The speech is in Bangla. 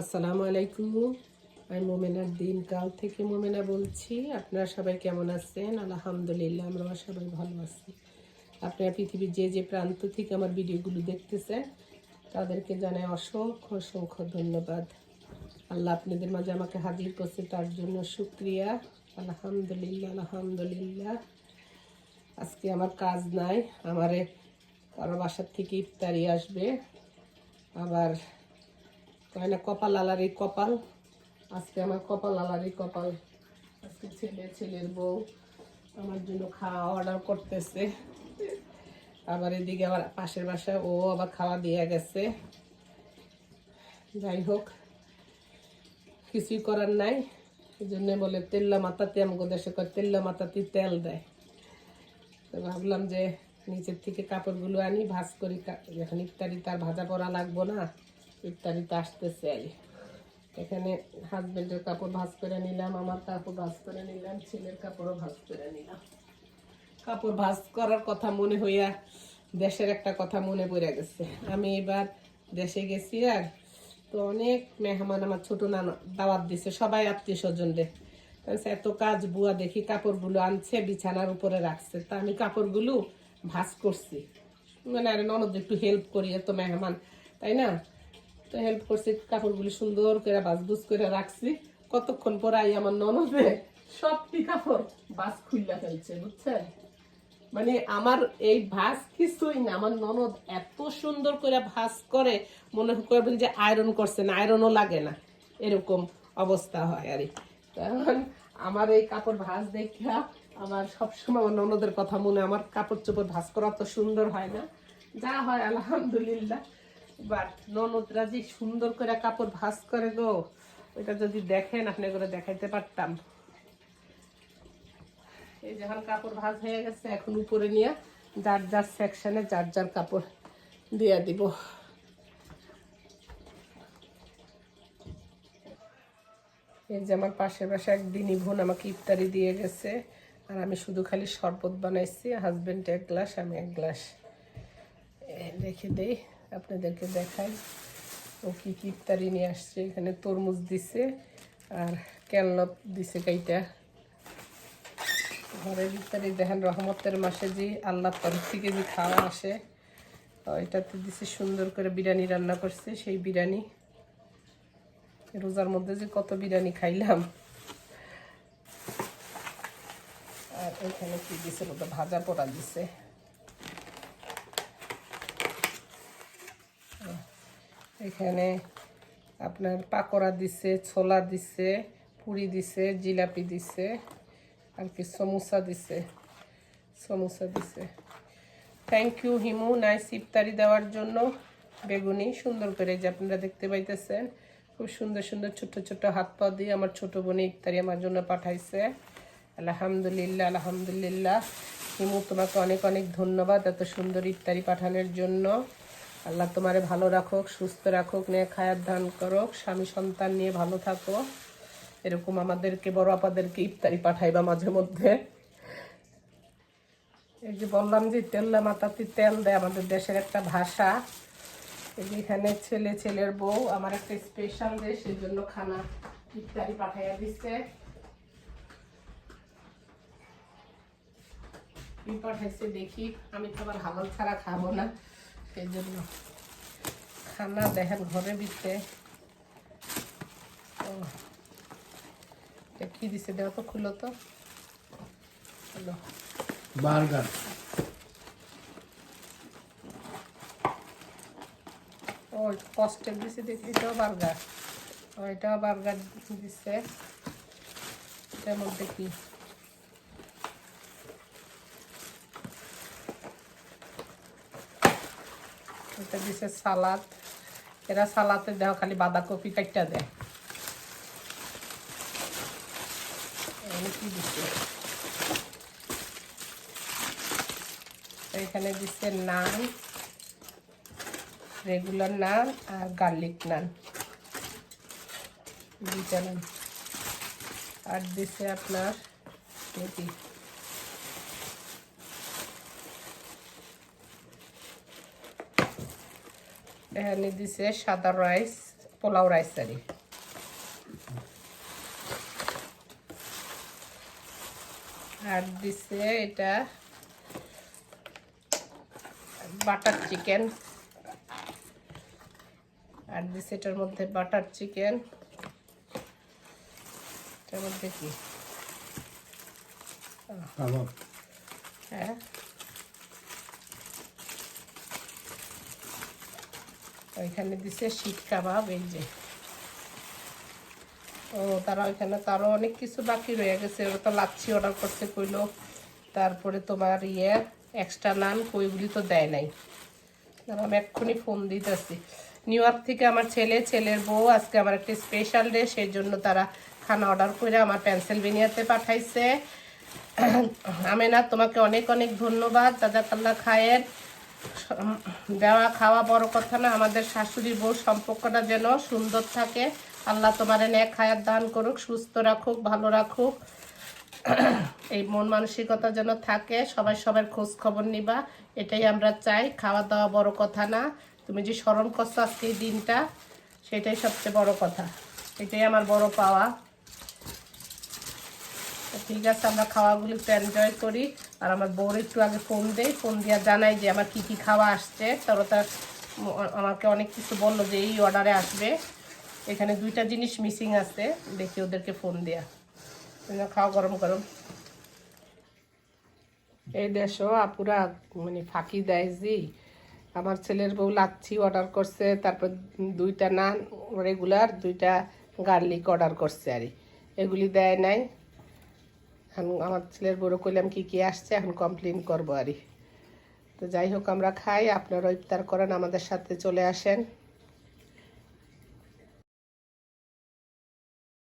আসসালামু আলাইকুম। আমি মোমেনার দিন কাল থেকে মোমেনা বলছি। আপনারা সবাই কেমন আছেন? আলহামদুলিল্লাহ আমরা সবাই ভালো আছি। আপনারা পৃথিবীর যে যে প্রান্ত থেকে আমার ভিডিওগুলো দেখতেছেন, তাদেরকে জানাই অসংখ্য অসংখ্য ধন্যবাদ। আল্লাহ আপনাদের মাঝে আমাকে হাজির করছে, তার জন্য সুক্রিয়া আলহামদুলিল্লাহ আলহামদুলিল্লাহ। আজকে আমার কাজ নাই, আমারে কারও বাসার থেকে ইফতারি আসবে। আবার কয় না কপাল আলারি কপাল। আজকে আমার কপাল আলারি কপাল। আজকে ছেলে, ছেলের বউ আমার জন্য খাওয়া অর্ডার করতেছে। আবার এদিকে আবার পাশের বাসায় ও আবার খাওয়া দিয়ে গেছে। যাই হোক, কিছুই করার নাই। এই জন্য বলে, তেল্লা মাথাতে আমাকে দেশে কয়, তেল্লা মাথাতে তেল দেয়। তো ভাবলাম যে নিচের থেকে কাপড়গুলো আনি, ভাজ করি। এখন ইফতারি তার ভাজা পড়া লাগবো না। ইফতারিতে আসতেছে আর এখানে হাজবেন্ডের কাপড় ভাজ করে নিলাম, আমার কাপড় ভাজ করে নিলাম, ছেলের কাপড়ও ভাজ করে নিলাম। কাপড় ভাজ করার কথা মনে হইয়া দেশের একটা কথা মনে পড়ে গেছে। আমি এবার দেশে গেছি আর তো অনেক মেহমান আমার ছোট নানা দাওয়াত দিছে, সবাই আত্মীয় স্বজনদের এত কাজ বুয়া দেখি, কাপড়গুলো আনছে, বিছানার উপরে রাখছে। তা আমি কাপড়গুলো ভাজ করছি। মানে আরে ননদ একটু হেল্প করি এত মেহমান, তাই না? তো হেল্প করছি, কাপড়গুলি সুন্দর করে বাজবুজ করে রাখছি। কতক্ষণ পর আই আমার ননদে সবটি কাপড় বাস খুললা ফেলছে, বুঝছেন? মানে আমার এই ভাস কিছুই না, আমার ননদ এত সুন্দর করে ভাস করে, মনে করবেন যে আয়রন করছেন আয়রনও লাগে না, এরকম অবস্থা হয় আর কারণ আমার এই কাপড় ভাস দেখা আমার সবসময় আমার ননদের কথা মনে, আমার কাপড় চোপড় ভাস করা তো সুন্দর হয় না। যা হয়, আলহামদুলিল্লাহ। বাট ননদরা যে সুন্দর করে কাপড় ভাস করে গো ওইটা যদি দেখেন আপনি করে দেখাইতে পারতাম। এই যখন কাপড় ভাজ হয়ে গেছে, এখন উপরে নিয়ে যার যার সেকশনে যার যার কাপড় দিয়ে দিব। এই যে আমার পাশের পাশে একদিনই বোন আমাকে ইফতারি দিয়ে গেছে, আর আমি শুধু খালি শরবত বানাইছি হাজবেন্ড এক গ্লাস, আমি এক গ্লাস। রেখে দেই। আপনাদেরকে দেখাই ও কি কি ইফতারি নিয়ে আসছে। এখানে তরমুজ দিছে আর ক্যালনপ দিছে কাইটা। ঘরের ভিতরে দেখেন রহমতের মাসে যে আল্লাহ তরফ থেকে যে খাওয়া আসে এটাতে দিছে সুন্দর করে বিরিয়ানি রান্না করছে। সেই বিরিয়ানি, রোজার মধ্যে যে কত বিরিয়ানি খাইলাম। আর এখানে কি দিছে ভাজা পোড়া দিছে। এখানে আপনার পাকোড়া দিছে, ছোলা দিছে, পুরি দিছে, জিলাপি দিছে, আর কি সমোসা দিছে সমোসা দিছে। থ্যাংক ইউ হিমু নাইস ইফতারি দেওয়ার জন্য। বেগুনি সুন্দর করে যে আপনারা দেখতে পাইতেছেন, খুব সুন্দর সুন্দর ছোট ছোট হাত পা দিয়ে আমার ছোট বোনে ইফতারি আমার জন্য পাঠাইছে। আলহামদুলিল্লাহ আলহামদুলিল্লাহ। হিমু, তোমাকে অনেক অনেক ধন্যবাদ এত সুন্দর ইফতারি পাঠানোর জন্য। আল্লাহ তোমারে ভালো রাখুক, সুস্থ রাখুক নিয়ে খায়ার ধান করুক, স্বামী সন্তান নিয়ে ভালো থাকো এরকম আমাদেরকে, বড় আপাদেরকে ইফতারি পাঠাইবা মাঝে মধ্যে। এই যে বললাম যে তেল্লা মাতাতে তেল দেয় আমাদের দেশের একটা ভাষা। এখানে ছেলে, ছেলের বউ, আমার একটা স্পেশাল দেশ এই জন্য খানা ইফতারি পাঠাইয়া দিচ্ছে পাঠাইছে দেখি, আমি তো আবার হালাল ছাড়া খাব না। সেই জন্য খানা দেখেন ঘরে দিতে ও কি দিছে দেওয়া তো খুলো তো। হলো বার্গার ও কষ্টের দিছে দেখি এটাও বার্গার ও এটাও বার্গার দিছে। এটার মধ্যে কি? এটা দিছে সালাদ। এরা সালাতে দেওয়া খালি বাঁধাকপি কাটটা দেয়। এখানে কি দিচ্ছে এখানে দিচ্ছে নান রেগুলার নান আর গার্লিক নান। দুইটা নান। আর দিছে আপনার এখানে দিছে সাদা রাইস পোলাও রাইস আরি আর দিছে এটা বাটার চিকেন। আর দিছে এটার মধ্যে বাটার চিকেন। এটার মধ্যে কি? হ্যাঁ। ওইখানে দিছে শিক কাবাব, এই যে। ও, তারা ওইখানে তো তারও অনেক কিছু বাকি রয়ে গেছে। ওরা তো লাচ্ছি অর্ডার করতে কইলো। তারপরে তোমার ইয়ে এক্সট্রা নান কইগুলি তো দেয় নাই। আমি এক্ষুনি ফোন দিতেছি। নিউ ইয়র্ক থেকে আমার ছেলে, ছেলের বউ আজকে আমার একটা স্পেশাল ডে সেই জন্য তারা খানা অর্ডার করে আমার পেনসিলভেনিয়াতে পাঠাইছে। আমেনা, তোমাকে অনেক অনেক ধন্যবাদ। দাদা কাল্লা খায়ের। দেওয়া খাওয়া বড় কথা না, আমাদের শাশুড়ি বউ সম্পর্কটা যেন সুন্দর থাকে। আল্লাহ তোমার ন্যাক খায়ার দান করুক, সুস্থ রাখুক, ভালো রাখুক। এই মন মানসিকতা যেন থাকে, সবাই সবার খোঁজ খবর নিবা, এটাই আমরা চাই, খাওয়া দাওয়া বড় কথা না। তুমি যে স্মরণ করছ আজকে এই দিনটা, সেটাই সবচেয়ে বড় কথা। এটাই আমার বড় পাওয়া। ঠিক আছে, আমরা খাওয়াগুলো একটু এনজয় করি। আর আমার বউর একটু আগে ফোন দেয়, ফোন দিয়া জানাই যে আমার কি কি খাওয়া আসছে। তারা আমাকে অনেক কিছু বলল যে এই অর্ডারে আসবে। এখানে দুইটা জিনিস মিসিং আছে, দেখি ওদেরকে ফোন দেয়া। খাওয়া গরম গরম। এই দেশও আপুরা মানে ফাঁকি দেয় জি। আমার ছেলের বউ লাচ্ছি অর্ডার করছে, তারপর দুইটা নান রেগুলার দুইটা গার্লিক অর্ডার করছে আর এগুলি দেয় নাই। এখন আমার ছেলের বড় কইলাম কি কি আসছে, এখন কমপ্লেন করব আর তো যাই হোক, আমরা খাই আপনারা ইফতার করেন, আমাদের সাথে চলে আসেন।